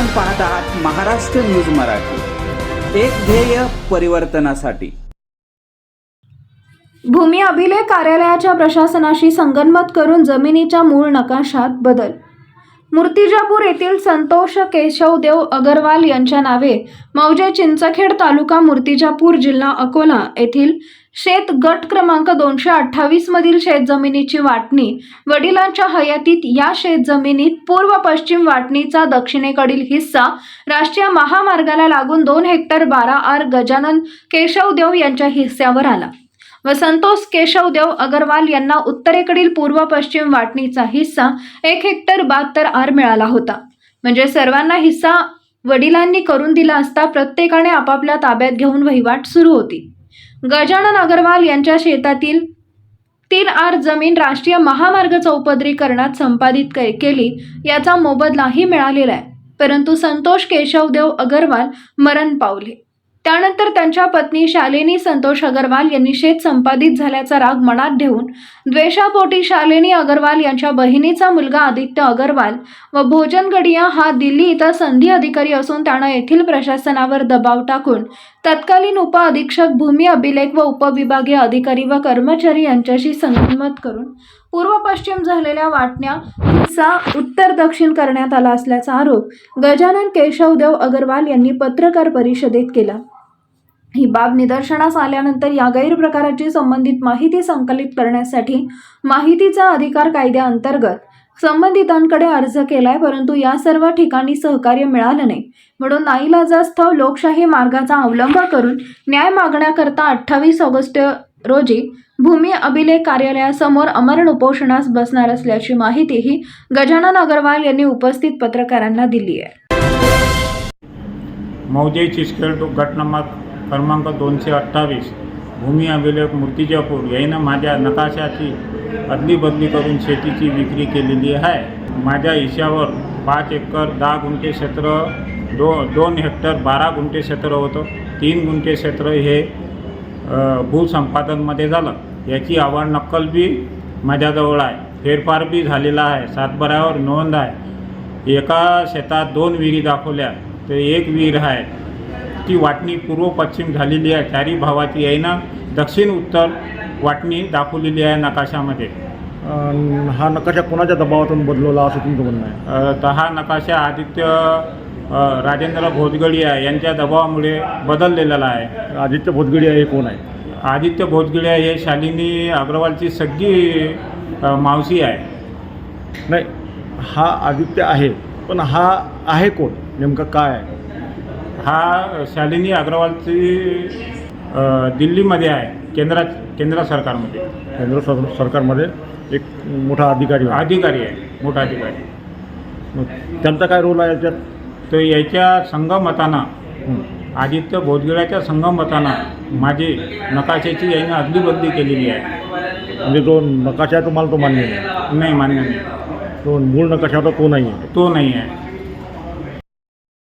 आपण पाहत आहात महाराष्ट्र न्यूज मराठी. एक ध्येय परिवर्तनासाठी. भूमी अभिलेख कार्यालयाच्या प्रशासनाशी संगनमत करून जमिनीच्या मूळ नकाशात बदल. मूर्तिजापूर येथील संतोष केशवदेव अगरवाल यांच्या नावे मौजे चिंचखेड तालुका मूर्तिजापूर जिल्हा अकोला येथील शेत गट क्रमांक दोनशे अठ्ठावीस मधील शेतजमिनीची वाटणी. वडिलांच्या हयातीत या शेत जमिनीत पूर्व पश्चिम वाटणीचा दक्षिणेकडील हिस्सा राष्ट्रीय महामार्गाला लागून दोन हेक्टर बारा आर गजानन केशवदेव यांच्या हिस्स्यावर आला. व संतोष केशवदेव अगरवाल यांना उत्तरेकडील पूर्व पश्चिम वाटणीचा हिस्सा एक हेक्टर बहात्तर आर मिळाला होता. म्हणजे सर्वांना हिस्सा वडिलांनी करून दिला असता प्रत्येकाने आपापल्या ताब्यात घेऊन वहिवाट सुरू होती. गजानन अगरवाल यांच्या शेतातील तीन आर जमीन राष्ट्रीय महामार्ग चौपदरीकरणात संपादित के- केली. याचा मोबदलाही मिळालेला आहे. परंतु संतोष केशवदेव अगरवाल मरण पावले. त्यानंतर त्यांच्या पत्नी शालिनी संतोष अगरवाल यांनी शेत संपादित झाल्याचा राग मनात ठेवून द्वेषापोटी शालिनी अगरवाल यांच्या बहिणीचा मुलगा आदित्य अगरवाल व भोजन गडिया हा दिल्ली इथं संधी अधिकारी असून त्यानं येथील प्रशासनावर दबाव टाकून तत्कालीन उप अधीक्षक भूमी अभिलेख व उपविभागीय अधिकारी व कर्मचारी यांच्याशी संगनमत करून पूर्व पश्चिम झालेल्या वाटण्या हिस्सा उत्तर दक्षिण करण्यात आला असल्याचा आरोप गजानन केशवदेव अगरवाल यांनी पत्रकार परिषदेत केला. ही बाब निदर्शनास आल्यानंतर या गैरप्रकाराची संबंधित माहिती संकलित करण्यासाठी माहितीचा अधिकार कायद्याअंतर्गत संबंधितांकडे अर्ज केलाय परंतु या सर्व ठिकाणी सहकार्य मिळालं नाही. म्हणून नाईलाजास्तव लोकशाही मार्गाचा अवलंब करून न्याय मागण्याकरता अठ्ठावीस ऑगस्ट रोजी भूमी अभिलेख कार्यालयासमोर अमरण उपोषणास बसणार असल्याची माहितीही गजानन अग्रवाल यांनी उपस्थित पत्रकारांना दिली आहे. मौजे चिस्केल गट क्रमांक दोनशे अठ्ठावीस भूमी अभिलेख मूर्तिजापूर यानं माझ्या नकाशाची अदली बदली करून शेतीची विक्री केलेली आहे. माझ्या हिश्यावर पाच एकर दहा गुंठे क्षेत्र दो दोन हेक्टर बारा गुंठे क्षेत्र होतं. तीन गुंठे क्षेत्र हे भूसंपादनमध्ये झालं. याची आव्हान नक्कल बी माझ्याजवळ आहे. फेरफार बी झालेला आहे. सातबाऱ्यावर नोंद आहे. एका शेतात दोन विहिरी दाखवल्या. तर एक विहीर आहे. ती वाटणी पूर्व पश्चिम झालेली आहे. चारी भावाची आहे ना? दक्षिण उत्तर वाटणी दाखवलेली आहे नकाशामध्ये. हा नकाशा कोणाच्या दबावातून बदलवला असं तुमचं म्हणणं आहे? तर हा नकाशा आदित्य राजेंद्र भोजगडिया यांच्या दबावामुळे बदललेला आहे. आदित्य भोजगडी हे कोण आहे? आदित्य भोजगिड्या हे शालिनी अग्रवालची सगळी मावशी आहे. नाही हा आदित्य आहे पण हा आहे कोण? नेमकं काय आहे? हा शालिनी अग्रवालची दिल्लीमध्ये आहे केंद्रात केंद्र सरकारमध्ये. केंद्र सर सरकारमध्ये एक मोठा अधिकारी अधिकारी आहे मोठा अधिकारी. त्यांचा काय रोल आहे याच्यात? तर याच्या संगमतानं. आदित्य भोजगिळ्याच्या संगमतानं माझी नकाशाची याने अदली बदली केलेली आहे. म्हणजे जो नकाशा तुम्हाला तो मान्य नाही? नाही मान्य नाही. तो मूळ नकाशा होता तो नाही आहे तो नाही आहे